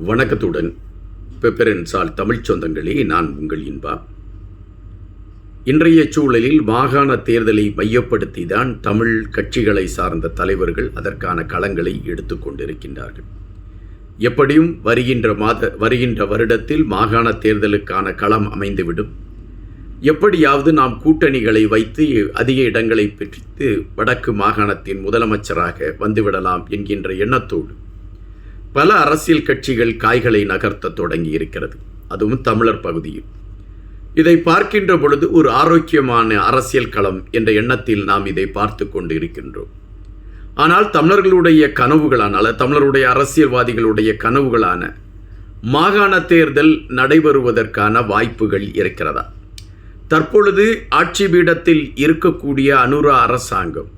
வணக்கத்துடன் பெப்பரன்சால் தமிழ்ச் சொந்தங்களே நான் உங்கள் இன்பா. இன்றைய சூழலில் மாகாண தேர்தலை மையப்படுத்தி தான் தமிழ் கட்சிகளை சார்ந்த தலைவர்கள் அதற்கான களங்களை எடுத்துக்கொண்டிருக்கின்றார்கள் எப்படியும் வருகின்ற மாத வருகின்ற வருடத்தில் மாகாண தேர்தலுக்கான களம் அமைந்துவிடும். எப்படியாவது நாம் கூட்டணிகளை வைத்து அதிக இடங்களை பிடித்து வடக்கு மாகாணத்தின் முதலமைச்சராக வந்துவிடலாம் என்கின்ற எண்ணத்தோடு பல அரசியல் கட்சிகள் காய்களை நகர்த்த தொடங்கி இருக்கிறது அதுவும் தமிழர் பகுதியில். இதை பார்க்கின்ற பொழுது ஒரு ஆரோக்கியமான அரசியல் களம் என்ற எண்ணத்தில் நாம் இதை பார்த்து கொண்டு இருக்கின்றோம் ஆனால் தமிழர்களுடைய கனவுகளான தமிழருடைய அரசியல்வாதிகளுடைய கனவுகளான மாகாண தேர்தல் நடைபெறுவதற்கான வாய்ப்புகள் இருக்கிறதா? தற்பொழுது ஆட்சி பீடத்தில் இருக்கக்கூடிய அனுரா அரசாங்கம்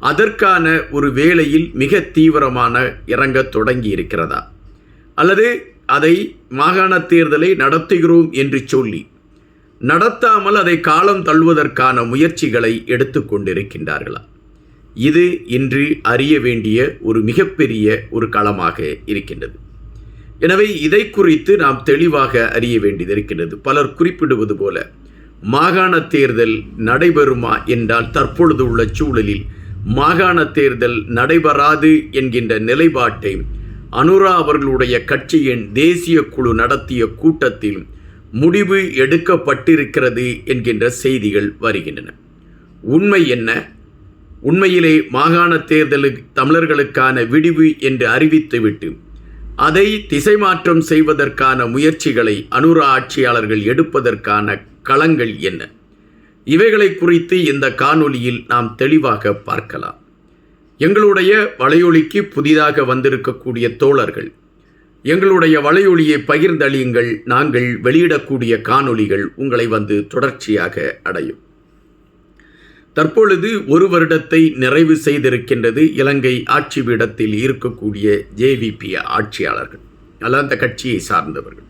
அதற்கான ஒரு வேளையில் மிக தீவிரமான இறங்க தொடங்கி இருக்கிறதா அல்லது அதை மாகாண தேர்தலை நடத்துகிறோம் என்று சொல்லி நடத்தாமல் அதை காலம் தள்ளுவதற்கான முயற்சிகளை எடுத்துக்கொண்டிருக்கின்றார்களா இது இன்று அறிய வேண்டிய ஒரு மிகப்பெரிய ஒரு களமாக இருக்கின்றது. எனவே இதை குறித்து நாம் தெளிவாக அறிய வேண்டியது இருக்கின்றது. பலர் குறிப்பிடுவது போல மாகாண தேர்தல் நடைபெறுமா என்றால் தற்பொழுது உள்ள சூழலில் மாகாண தேர்தல் நடைபெறாது என்கின்ற நிலைப்பாட்டை அனுரா அவர்களுடைய கட்சியின் தேசிய குழு நடத்திய கூட்டத்தில் முடிவு எடுக்கப்பட்டிருக்கிறது என்கின்ற செய்திகள் வருகின்றன. உண்மை என்ன? உண்மையிலே மாகாண தேர்தலுக்கு தமிழர்களுக்கான விடிவு என்று அறிவித்துவிட்டு அதை திசை மாற்றம் செய்வதற்கான முயற்சிகளை அனுரா ஆட்சியாளர்கள் எடுப்பதற்கான களங்கள் என்ன? இவைகளை குறித்து இந்த காணொலியில் நாம் தெளிவாக பார்க்கலாம். எங்களுடைய வலையொலிக்கு புதிதாக வந்திருக்கக்கூடிய தோழர்கள் எங்களுடைய வலையொலியை பகிர்ந்தளியுங்கள். நாங்கள் வெளியிடக்கூடிய காணொலிகள் உங்களை வந்து தொடர்ச்சியாக அடையும். தற்பொழுது ஒரு வருடத்தை நிறைவு செய்திருக்கின்றது இலங்கை ஆட்சி பீடத்தில் இருக்கக்கூடிய ஜேவிபி ஆட்சியாளர்கள் அல்ல அந்த கட்சியை சார்ந்தவர்கள்.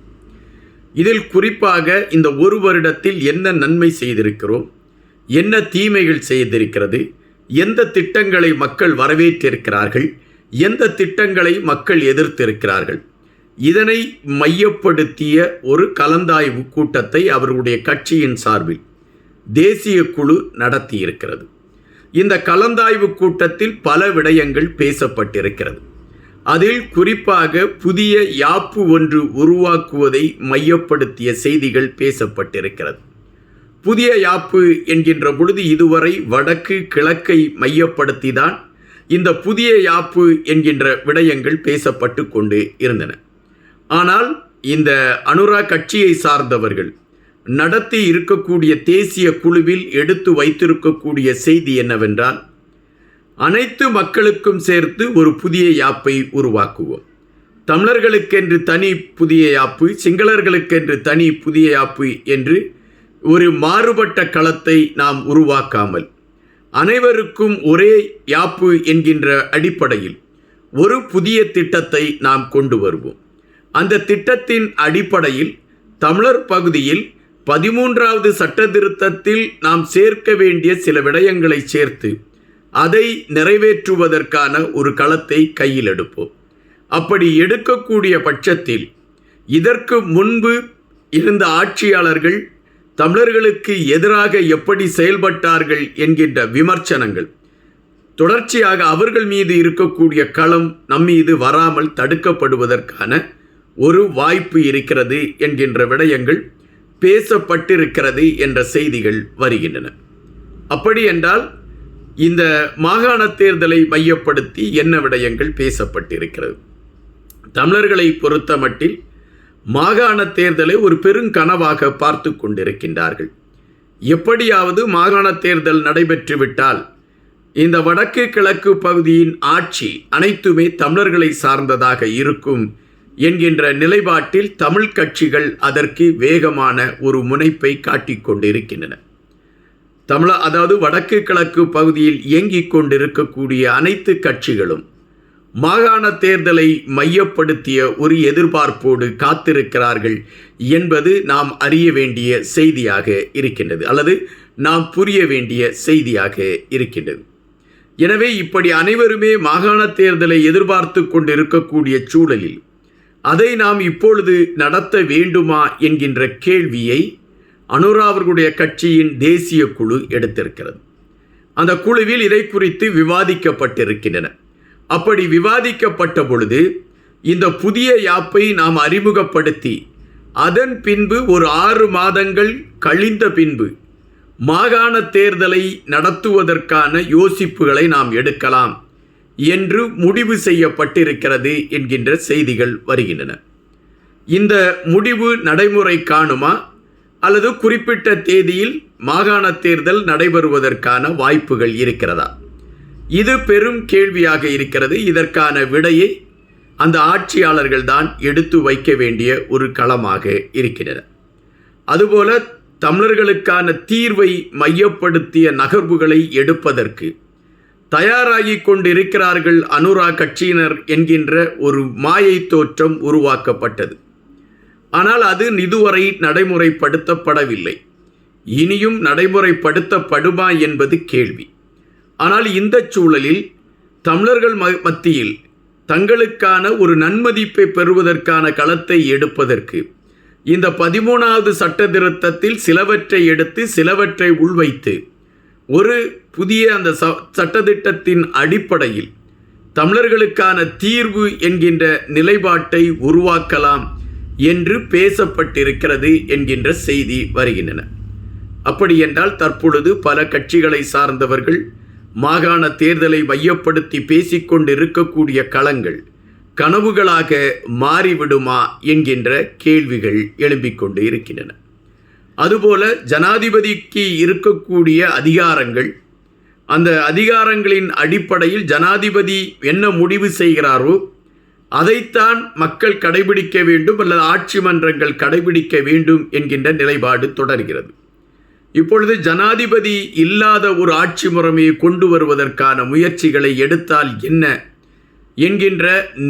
இதில் குறிப்பாக இந்த ஒரு வருடத்தில் என்ன நன்மை செய்திருக்கிறோம்? என்ன தீமைகள் செய்திருக்கிறது? எந்த திட்டங்களை மக்கள் வரவேற்றிருக்கிறார்கள்? எந்த திட்டங்களை மக்கள் எதிர்த்திருக்கிறார்கள்? இதனை மையப்படுத்திய ஒரு கலந்தாய்வு கூட்டத்தை அவர்களுடைய கட்சியின் சார்பில் தேசிய குழு நடத்தியிருக்கிறது. இந்த கலந்தாய்வு கூட்டத்தில் பல விடயங்கள் பேசப்பட்டிருக்கிறது. அதில் குறிப்பாக புதிய யாப்பு ஒன்று உருவாக்குவதை மையப்படுத்திய செய்திகள் பேசப்பட்டிருக்கிறது. புதிய யாப்பு என்கின்ற பொழுது இதுவரை வடக்கு கிழக்கை மையப்படுத்தி தான் இந்த புதிய யாப்பு என்கின்ற விடயங்கள் பேசப்பட்டு கொண்டு இருந்தன. ஆனால் இந்த அனுரா கட்சியை சார்ந்தவர்கள் நடத்தி இருக்கக்கூடிய தேசிய குழுவில் எடுத்து வைத்திருக்கக்கூடிய செய்தி என்னவென்றால் அனைத்து மக்களுக்கும் சேர்த்து ஒரு புதிய யாப்பை உருவாக்குவோம். தமிழர்களுக்கென்று தனி புதிய யாப்பு சிங்களர்களுக்கென்று தனி புதிய யாப்பு என்று ஒரு மாறுபட்ட களத்தை நாம் உருவாக்காமல் அனைவருக்கும் ஒரே யாப்பு என்கின்ற அடிப்படையில் ஒரு புதிய திட்டத்தை நாம் கொண்டு வருவோம். அந்த திட்டத்தின் அடிப்படையில் தமிழர் பகுதியில் பதிமூன்றாவது சட்ட திருத்தத்தில் நாம் சேர்க்க வேண்டிய சில விடயங்களை சேர்த்து அதை நிறைவேற்றுவதற்கான ஒரு களத்தை கையில் எடுப்போம். அப்படி எடுக்கக்கூடிய பட்சத்தில் இதற்கு முன்பு இருந்த ஆட்சியாளர்கள் தமிழர்களுக்கு எதிராக எப்படி செயல்பட்டார்கள் என்கின்ற விமர்சனங்கள் தொடர்ச்சியாக அவர்கள் மீது இருக்கக்கூடிய களம் நம்மீது வராமல் தடுக்கப்படுவதற்கான ஒரு வாய்ப்பு இருக்கிறது என்கின்ற விடயங்கள் பேசப்பட்டிருக்கிறது என்ற செய்திகள் வருகின்றன. அப்படி என்றால் இந்த மாகாண தேர்தலை மையப்படுத்தி என்ன விடயங்கள் பேசப்பட்டிருக்கிறது? தமிழர்களை பொறுத்த மட்டில் மாகாண தேர்தலை ஒரு பெருங்கனவாக பார்த்து கொண்டிருக்கின்றார்கள். எப்படியாவது மாகாண தேர்தல் நடைபெற்றுவிட்டால் இந்த வடக்கு கிழக்கு பகுதியின் ஆட்சி அனைத்துமே தமிழர்களை சார்ந்ததாக இருக்கும் என்கின்ற நிலைப்பாட்டில் தமிழ் கட்சிகள் அதற்கு வேகமான ஒரு முனைப்பை காட்டிக்கொண்டிருக்கின்றன தமிழ அதாவது வடக்கு கிழக்கு பகுதியில் இயங்கிக் கொண்டிருக்கக்கூடிய அனைத்து கட்சிகளும் மாகாண தேர்தலை மையப்படுத்திய ஒரு எதிர்பார்ப்போடு காத்திருக்கிறார்கள் என்பது நாம் அறிய வேண்டிய செய்தியாக இருக்கின்றது அல்லது நாம் புரிய வேண்டிய செய்தியாக இருக்கின்றது. எனவே இப்படி அனைவருமே மாகாண தேர்தலை எதிர்பார்த்து கொண்டிருக்கக்கூடிய சூழலில் அதை நாம் இப்பொழுது நடத்த வேண்டுமா என்கின்ற கேள்வியை அனுரா அவர்களுடைய கட்சியின் தேசிய குழு எடுத்திருக்கிறது. அந்த குழுவில் இதை குறித்து விவாதிக்கப்பட்டிருக்கின்றன. அப்படி விவாதிக்கப்பட்ட பொழுது இந்த புதிய யாப்பை நாம் அறிமுகப்படுத்தி அதன் பின்பு ஒரு ஆறு மாதங்கள் கழிந்த பின்பு மாகாண தேர்தலை நடத்துவதற்கான யோசிப்புகளை நாம் எடுக்கலாம் என்று முடிவு செய்யப்பட்டிருக்கிறது என்கின்ற செய்திகள் வருகின்றன. இந்த முடிவு நடைமுறை காணுமா? அல்லது குறிப்பிட்ட தேதியில் மாகாண தேர்தல் நடைபெறுவதற்கான வாய்ப்புகள் இருக்கிறதா? இது பெரும் கேள்வியாக இருக்கிறது. இதற்கான விடையை அந்த ஆட்சியாளர்கள் தான் எடுத்து வைக்க வேண்டிய ஒரு களமாக இருக்கின்றன அதுபோல தமிழர்களுக்கான தீர்வை மையப்படுத்திய நகர்வுகளை எடுப்பதற்கு தயாராகி கொண்டிருக்கிறார்கள் அனுரா கட்சியினர் என்கின்ற ஒரு மாயை தோற்றம் உருவாக்கப்பட்டது. ஆனால் அது இதுவரை நடைமுறைப்படுத்தப்படவில்லை. இனியும் நடைமுறைப்படுத்தப்படுமா என்பது கேள்வி. ஆனால் இந்த சூழலில் தமிழர்கள் ம மத்தியில் தங்களுக்கான ஒரு நன்மதிப்பை பெறுவதற்கான களத்தை எடுப்பதற்கு இந்த பதிமூணாவது சட்ட திருத்தத்தில் சிலவற்றை எடுத்து சிலவற்றை உள்வைத்து ஒரு புதிய அந்த ச சட்டத்திட்டத்தின் அடிப்படையில் தமிழர்களுக்கான தீர்வு என்கின்ற நிலைப்பாட்டை உருவாக்கலாம் என்று பேசப்பட்டிருக்கிறது என்கின்ற செய்தி வருகின்றன. அப்படி என்றால் தற்பொழுது பல கட்சிகளை சார்ந்தவர்கள் மாகாண தேர்தலை மையப்படுத்தி பேசிக்கொண்டு இருக்கக்கூடிய களங்கள் கனவுகளாக மாறிவிடுமா என்கின்ற கேள்விகள் எழும்பிக்கொண்டு இருக்கின்றன. அதுபோல ஜனாதிபதிக்கு இருக்கக்கூடிய அதிகாரங்கள் அந்த அதிகாரங்களின் அடிப்படையில் ஜனாதிபதி என்ன முடிவு செய்கிறாரோ அதைத்தான் மக்கள் கடைபிடிக்க வேண்டும் அல்லது ஆட்சி மன்றங்கள் கடைபிடிக்க வேண்டும் என்கின்ற நிலைப்பாடு தொடர்கிறது. இப்பொழுது ஜனாதிபதி இல்லாத ஒரு ஆட்சி முறைமையை கொண்டு வருவதற்கான முயற்சிகளை எடுத்தால் என்ன என்கின்ற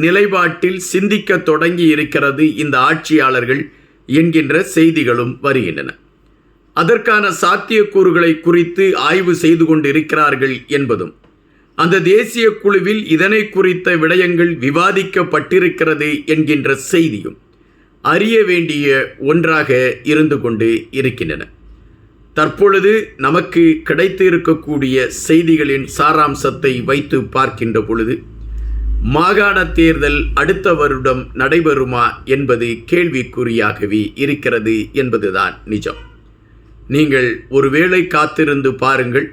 நிலைப்பாட்டில் சிந்திக்க தொடங்கி இருக்கிறது இந்த ஆட்சியாளர்கள் என்கின்ற செய்திகளும் வருகின்றன. அதற்கான சாத்தியக்கூறுகளை குறித்து ஆய்வு செய்து கொண்டிருக்கிறார்கள் என்பதும் அந்த தேசிய குழுவில் இதனை குறித்த விடயங்கள் விவாதிக்கப்பட்டிருக்கிறது என்கின்ற செய்தியும் அறிய வேண்டிய ஒன்றாக இருந்து கொண்டு இருக்கின்றன. தற்பொழுது நமக்கு கிடைத்து இருக்கக்கூடிய செய்திகளின் சாராம்சத்தை வைத்து பார்க்கின்ற பொழுது மாகாண தேர்தல் அடுத்த வருடம் நடைபெறுமா என்பது கேள்விக்குறியாகவே இருக்கிறது என்பதுதான் நிஜம். நீங்கள் ஒருவேளை காத்திருந்து பாருங்கள்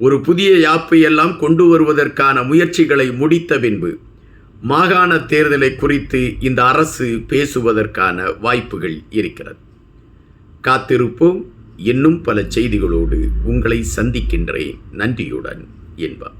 ஒரு புதிய யாப்பை எல்லாம் கொண்டு வருவதற்கான முயற்சிகளை முடித்த பின்பு மாகாண தேர்தலை குறித்து இந்த அரசு பேசுவதற்கான வாய்ப்புகள் இருக்கிறது. காத்திருப்போம். இன்னும் பல செய்திகளோடு உங்களை சந்திக்கின்றேன். நன்றியுடன் என்பார்.